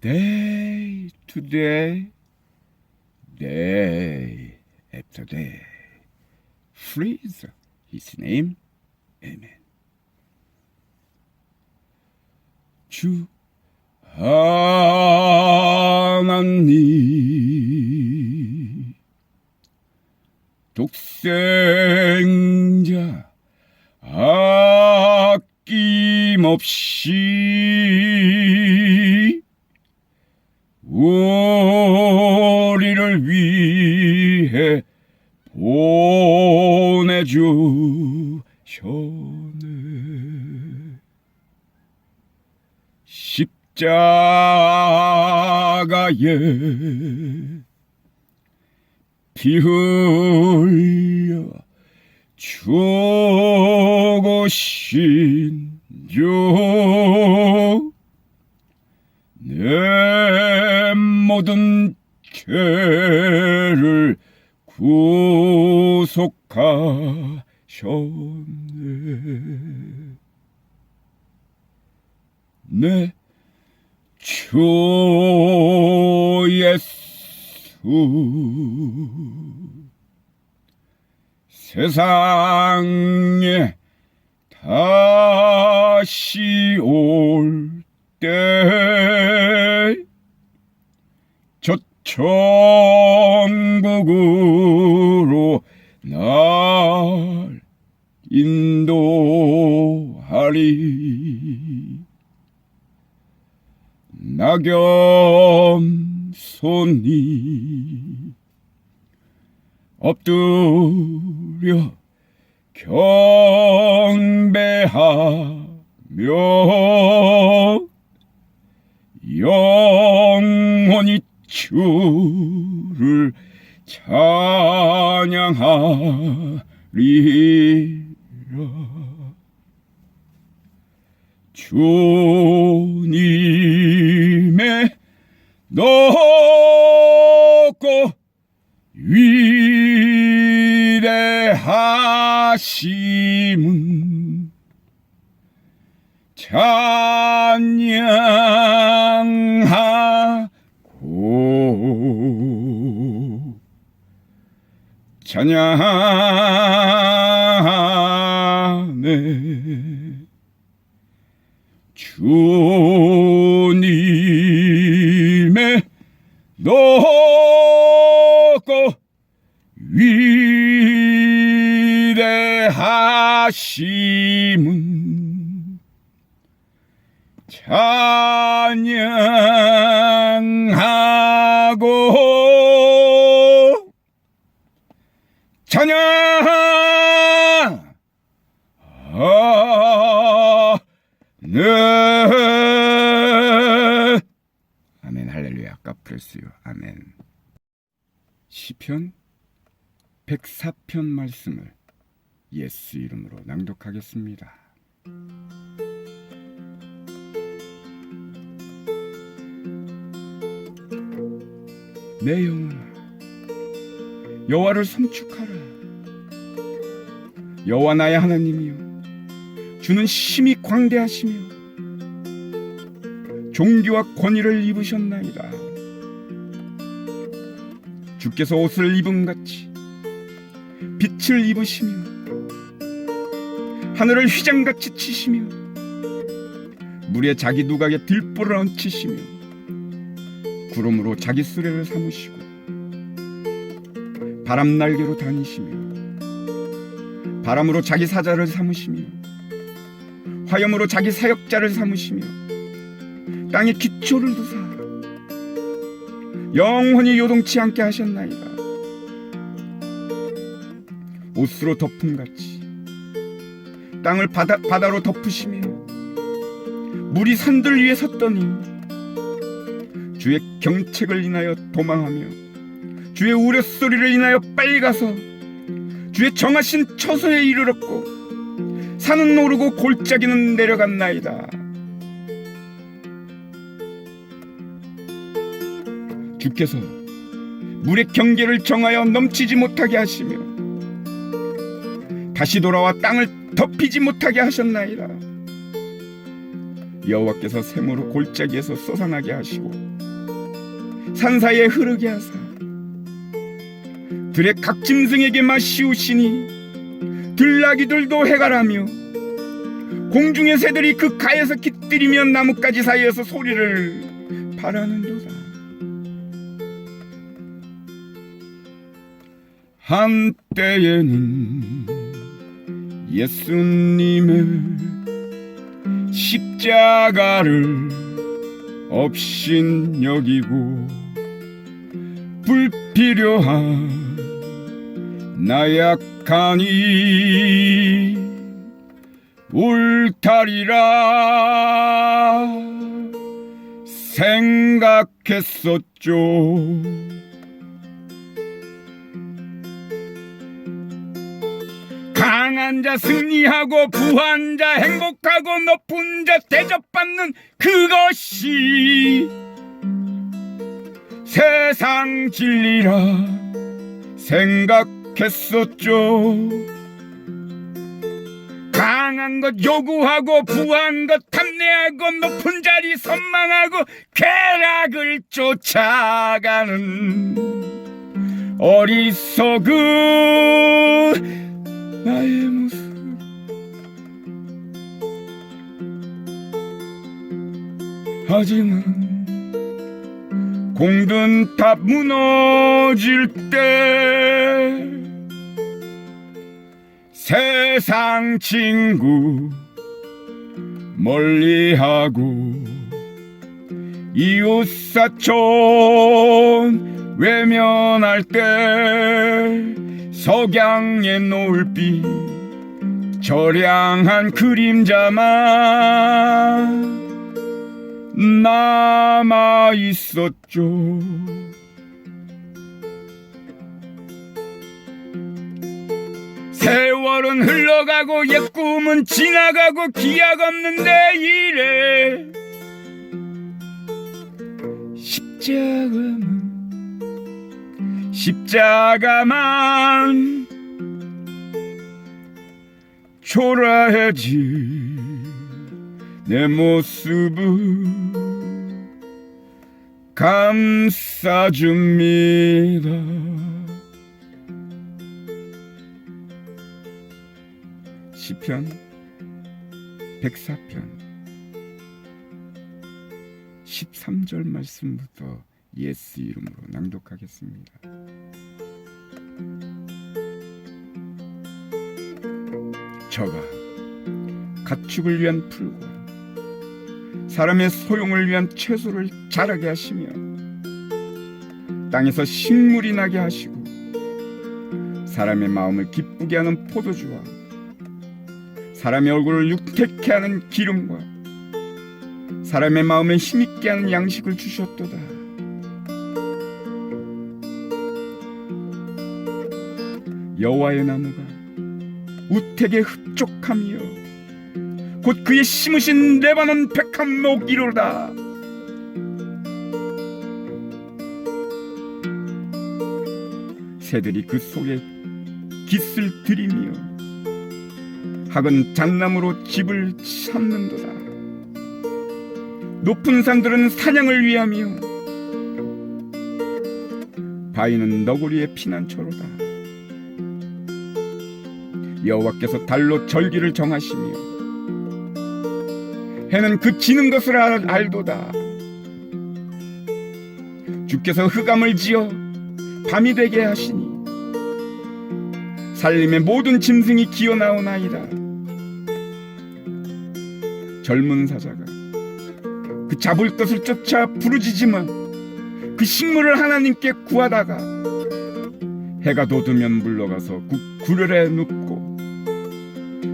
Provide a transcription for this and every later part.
day to day, day after day. Praise His name. Amen. 주 하나님 독생자 아낌없이 우리를 위해 보내주셨네. 십자가에 피 흘려 죽으신 주 내 모든 죄를 구속하셨네. 내 주 예수. 세상에 다시 올때저 천국으로 날 인도하리. 낙염손이 엎드려 경배하며 영원히 주를 찬양하리라. 주님의 높고 위대하심은 찬양하고 찬양하네. 주님의 높고 위대하심은 찬양 아멘 할렐루야. 까프레스요 아멘. 시편 104편 말씀을 예수 이름으로 낭독하겠습니다. 내 영혼아 여호와를 성축하라. 여호와 나의 하나님이여 주는 심히 광대하시며 종교와 권위를 입으셨나이다. 주께서 옷을 입은 같이 빛을 입으시며 하늘을 휘장같이 치시며 물에 자기 누각에 들보를 얹히시며 구름으로 자기 수레를 삼으시고 바람 날개로 다니시며 바람으로 자기 사자를 삼으시며 화염으로 자기 사역자를 삼으시며 땅에 기초를 두사 영원히 요동치 않게 하셨나이다. 옷으로 덮음같이 땅을 바다, 바다로 덮으시며 물이 산들 위에 섰더니 주의 경책을 인하여 도망하며 주의 우려소리를 인하여 빨리 가서 주의 정하신 처소에 이르렀고 산은 오르고 골짜기는 내려갔나이다. 주께서 물의 경계를 정하여 넘치지 못하게 하시며 다시 돌아와 땅을 덮이지 못하게 하셨나이다. 여호와께서 샘으로 골짜기에서 솟아나게 하시고 산사이에 흐르게 하사 들의 각 짐승에게 마시우시니 들나귀들도 해가라며 공중의 새들이 그 가에서 깃들이며 나뭇가지 사이에서 소리를 바라는 도 한때에는 예수님의 십자가를 없인 여기고 불필요한 나약하니 옳다리라 생각했었죠. 강한 자 승리하고 부한 자 행복하고 높은 자 대접받는 그것이 세상 진리라 생각했었죠. 강한 것 요구하고 부한 것 탐내하고 높은 자리 선망하고 쾌락을 쫓아가는 어리석은 나의 모습. 하지만 공든 탑 무너질 때 세상 친구 멀리하고 이웃 사촌 외면할 때 석양의 노을빛 저량한 그림자만 남아 있었죠. 세월은 흘러가고 옛 꿈은 지나가고 기약 없는 내일에 십자가만 십자가만 초라해지 내 모습을 감싸줍니다. 시편 104편 13절 말씀부터 예수 이름으로 낭독하겠습니다. 저가 가축을 위한 풀과 사람의 소용을 위한 채소를 자라게 하시며 땅에서 식물이 나게 하시고 사람의 마음을 기쁘게 하는 포도주와 사람의 얼굴을 육택케 하는 기름과 사람의 마음에 힘있게 하는 양식을 주셨도다. 여호와의 나무가 우택에 흡족하며 곧 그의 심으신 레바논 백합목 이로다. 새들이 그 속에 깃을 들이며 학은 잣나무로 집을 찾는도다. 높은 산들은 사냥을 위하며 바위는 너구리의 피난처로다. 여호와께서 달로 절기를 정하시며 해는 그 지는 것을 알, 알도다. 주께서 흑암을 지어 밤이 되게 하시니 살림의 모든 짐승이 기어 나오나이다. 젊은 사자가 그 잡을 것을 쫓아 부르짖지만 그 식물을 하나님께 구하다가 해가 돋으면 물러가서 구, 구렬에 눕고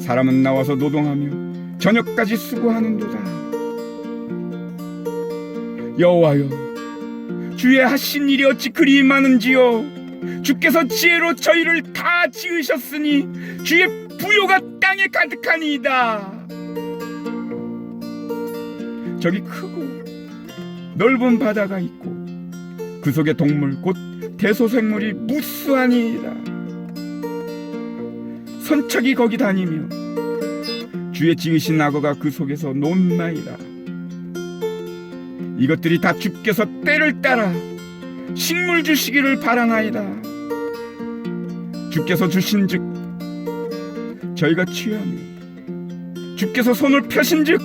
사람은 나와서 노동하며 저녁까지 수고하는도다. 여호와여, 주의 하신 일이 어찌 그리 많은지요. 주께서 지혜로 저희를 다 지으셨으니 주의 부요가 땅에 가득하니이다. 저기 크고 넓은 바다가 있고 그 속에 동물 곧 대소생물이 무수하니이다. 선척이 거기 다니며 주의 지으신 악어가 그 속에서 논나이다. 이것들이 다 주께서 때를 따라 식물 주시기를 바라나이다. 주께서 주신즉 저희가 취하며 주께서 손을 펴신즉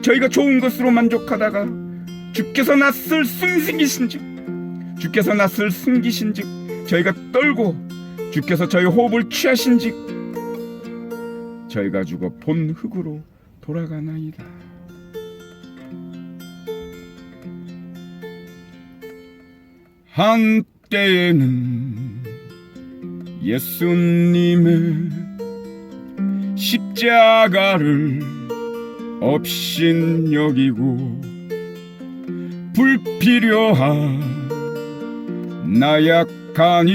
저희가 좋은 것으로 만족하다가 주께서 낯을 숨기신즉 주께서 낯을 숨기신즉 저희가 떨고 주께서 저희 호흡을 취하신즉 저희가 죽어 본 흙으로 돌아가나이다. 한때에는 예수님의 십자가를 없인 여기고 불필요한 나약하니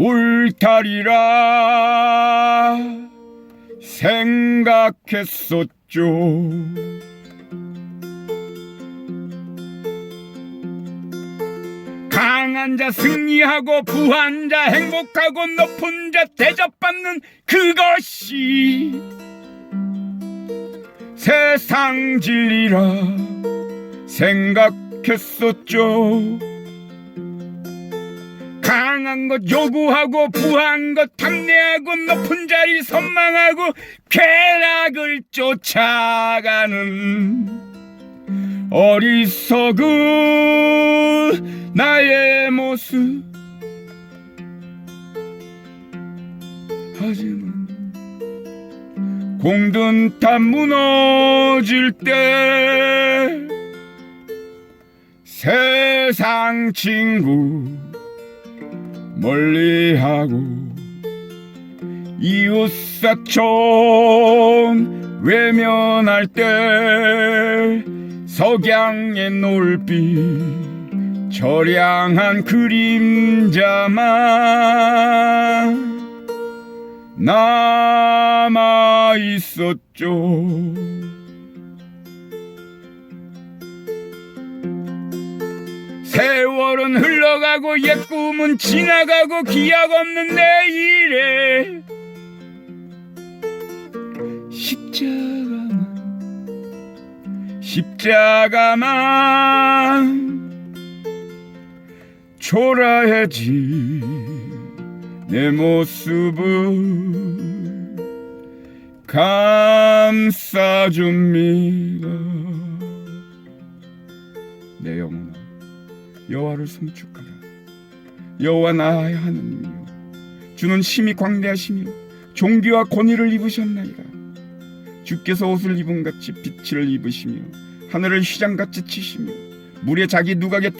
울타리라 생각했었죠. 강한 자 승리하고 부한 자 행복하고 높은 자 대접받는 그것이 세상 진리라 생각했었죠. 강한 것 요구하고 부한 것 탐내하고 높은 자리 선망하고 쾌락을 쫓아가는 어리석은 나의 모습. 하지만 공든 다 무너질 때 세상 친구 멀리하고 이웃 사촌 외면할 때 석양의 놀빛 저량한 그림자만 남아 있었죠. 세월은 흘러가고 옛 꿈은 지나가고 기약 없는 내일에 십자가만 십자가만 초라해지 내 모습을 감싸줍니다. 내 영혼아 여호와를 송축하라. 여호와 나의 하나님이여 주는 심히 광대하시며 종기와 권위를 입으셨나이다. 주께서 옷을 입은 같이 빛을 입으시며 하늘을 휘장같이 치시며 물에 자기 누각에